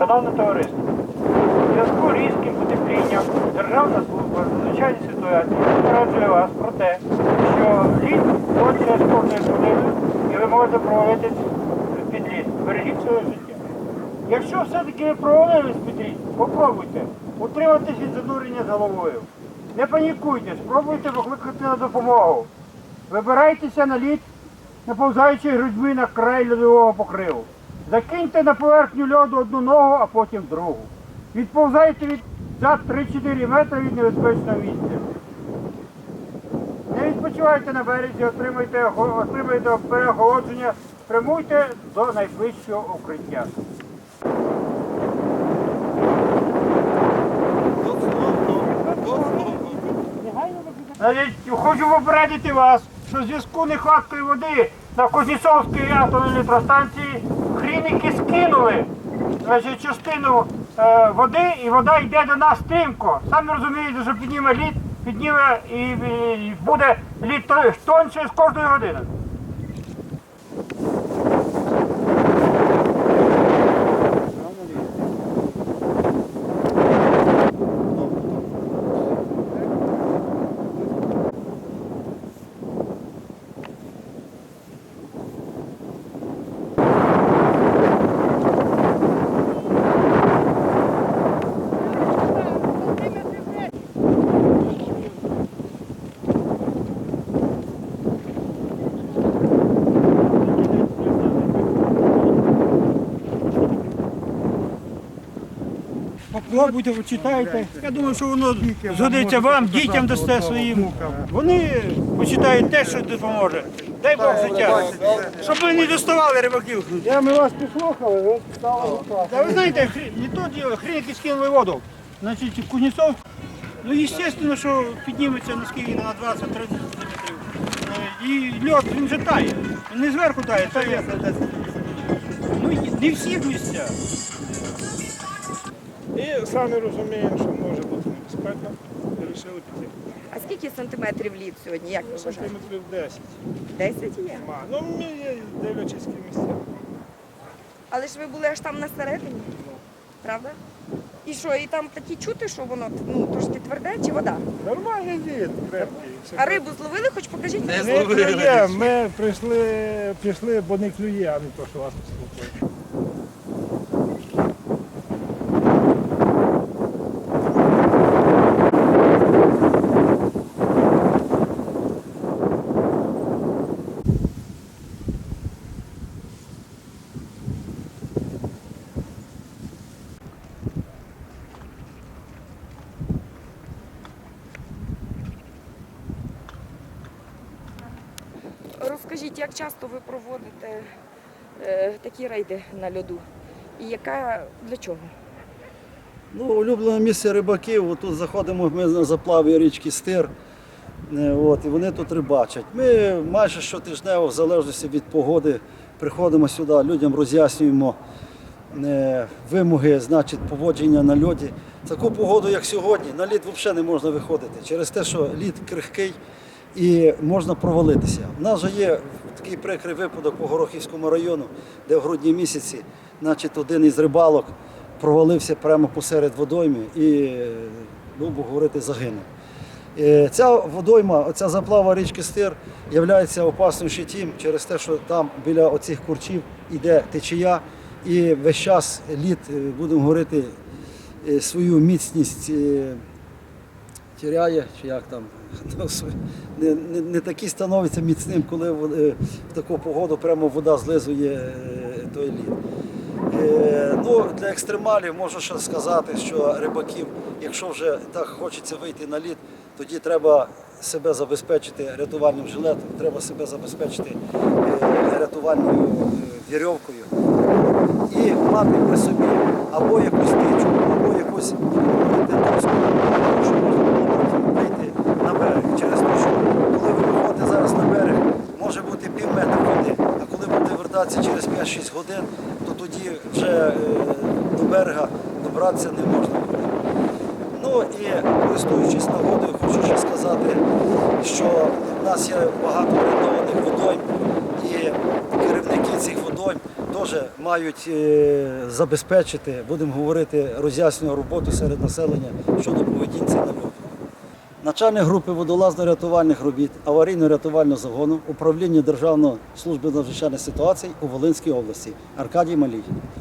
Шановне товариство, у зв'язку з різким потеплінням Державна служба з надзвичайної ситуації попереджує вас про те, що лід конче з кожною хвилиною і ви можете провалитись під лід. Бережіть своє життя. Якщо все-таки провалились під лід, попробуйте утриматись від занурення з головою. Не панікуйте, спробуйте викликати на допомогу. Вибирайтеся на лід, не повзаючи грудьми на край льодового покриву. Закиньте на поверхню льоду одну ногу, а потім другу. Відповзайте від за 3-4 метри від небезпечного місця. Не відпочивайте на березі, отримайте, отримайте переохолодження, прямуйте до найближчого укриття. Хочу попередити вас, що в зв'язку нехваткою води на Кузнєцовській атомній електростанції хріники скинули значить, частину е, води і вода йде до нас стрімко. Самі розумієте, що підніме лід, підніме і, і буде лід то- тонше з кожної години. Попробуйте, почитайте. Я думаю, що воно згодиться вам, дітям дасте своїм. Вони почитають те, що допоможе. Дай Бог життя. Щоб ви не доставали рибаків. Я ми вас послухали, ви стали Та ви знаєте, не то діло, хріники скинули воду. Значить, Кузнєцов, ну, звісно, що підніметься на скільки на 20-30 сантиметрів. Е, І льод, він же тає. Він не зверху тає, тає. Ну, не всіх місцях. І самі розуміємо, що може бути небезпека. І вирішили піти. А скільки сантиметрів лід сьогодні? Як ви вважаєте? Сантиметрів 10. 10 є. Ма. Ну, ми є, дивлячись які місця. Але ж ви були аж там на середині, правда? І що, і там такі чути, що воно ну, трошки тверде чи вода? Нормальний дід, крепкий. все А рибу зловили, хоч покажіть? Не клює, ми прийшли, пішли, бо не клює, а не то, що вас послухає. Розкажіть, як часто ви проводите е, такі рейди на льоду? І яка для чого? Ну, улюблене місце рибаків. Тут заходимо ми на заплаві річки Стир. Е, От, і вони тут рибачать. Ми майже щотижнево, в залежності від погоди, приходимо сюди, людям роз'яснюємо е, вимоги, значить, поводження на льоді. Таку погоду, як сьогодні, на лід взагалі не можна виходити через те, що лід крихкий і можна провалитися. У нас же є такий прикрий випадок по Горохівському району, де в грудні місяці, значить, один із рибалок провалився прямо посеред водойми і, грубо говорити, загинув. Е, Ця водойма, оця заплава річки Стир, є опасною ще тим, через те, що там біля оцих курчів йде течія, і весь час лід, е, будемо говорити, е, свою міцність тіряє, чи як там, ну, не, не, не такий становиться міцним, коли в, е, в таку погоду прямо вода злизує е, той лід. Е, Ну, для екстремалів можу ще сказати, що рибаків, якщо вже так хочеться вийти на лід, тоді треба себе забезпечити рятувальним жилетом, треба себе забезпечити рятувальною вірьовкою і мати при собі або якусь тичу, або якусь доску, щоб можна було берег. Через те, що коли ви виходите зараз на берег, може бути пів метра води, а коли будете вертатися через 5-6 годин, то тоді вже е, до берега добратися не можна буде. Ну і користуючись нагодою, хочу ще сказати, що в нас є багато орендованих водойм, і керівники цих водойм теж мають е, забезпечити, будемо говорити, роз'яснювальну роботу серед населення щодо поведінці на льоду. Начальник групи водолазно-рятувальних робіт аварійно-рятувального загону управління Державної служби надзвичайних ситуацій у Волинській області Аркадій Малій.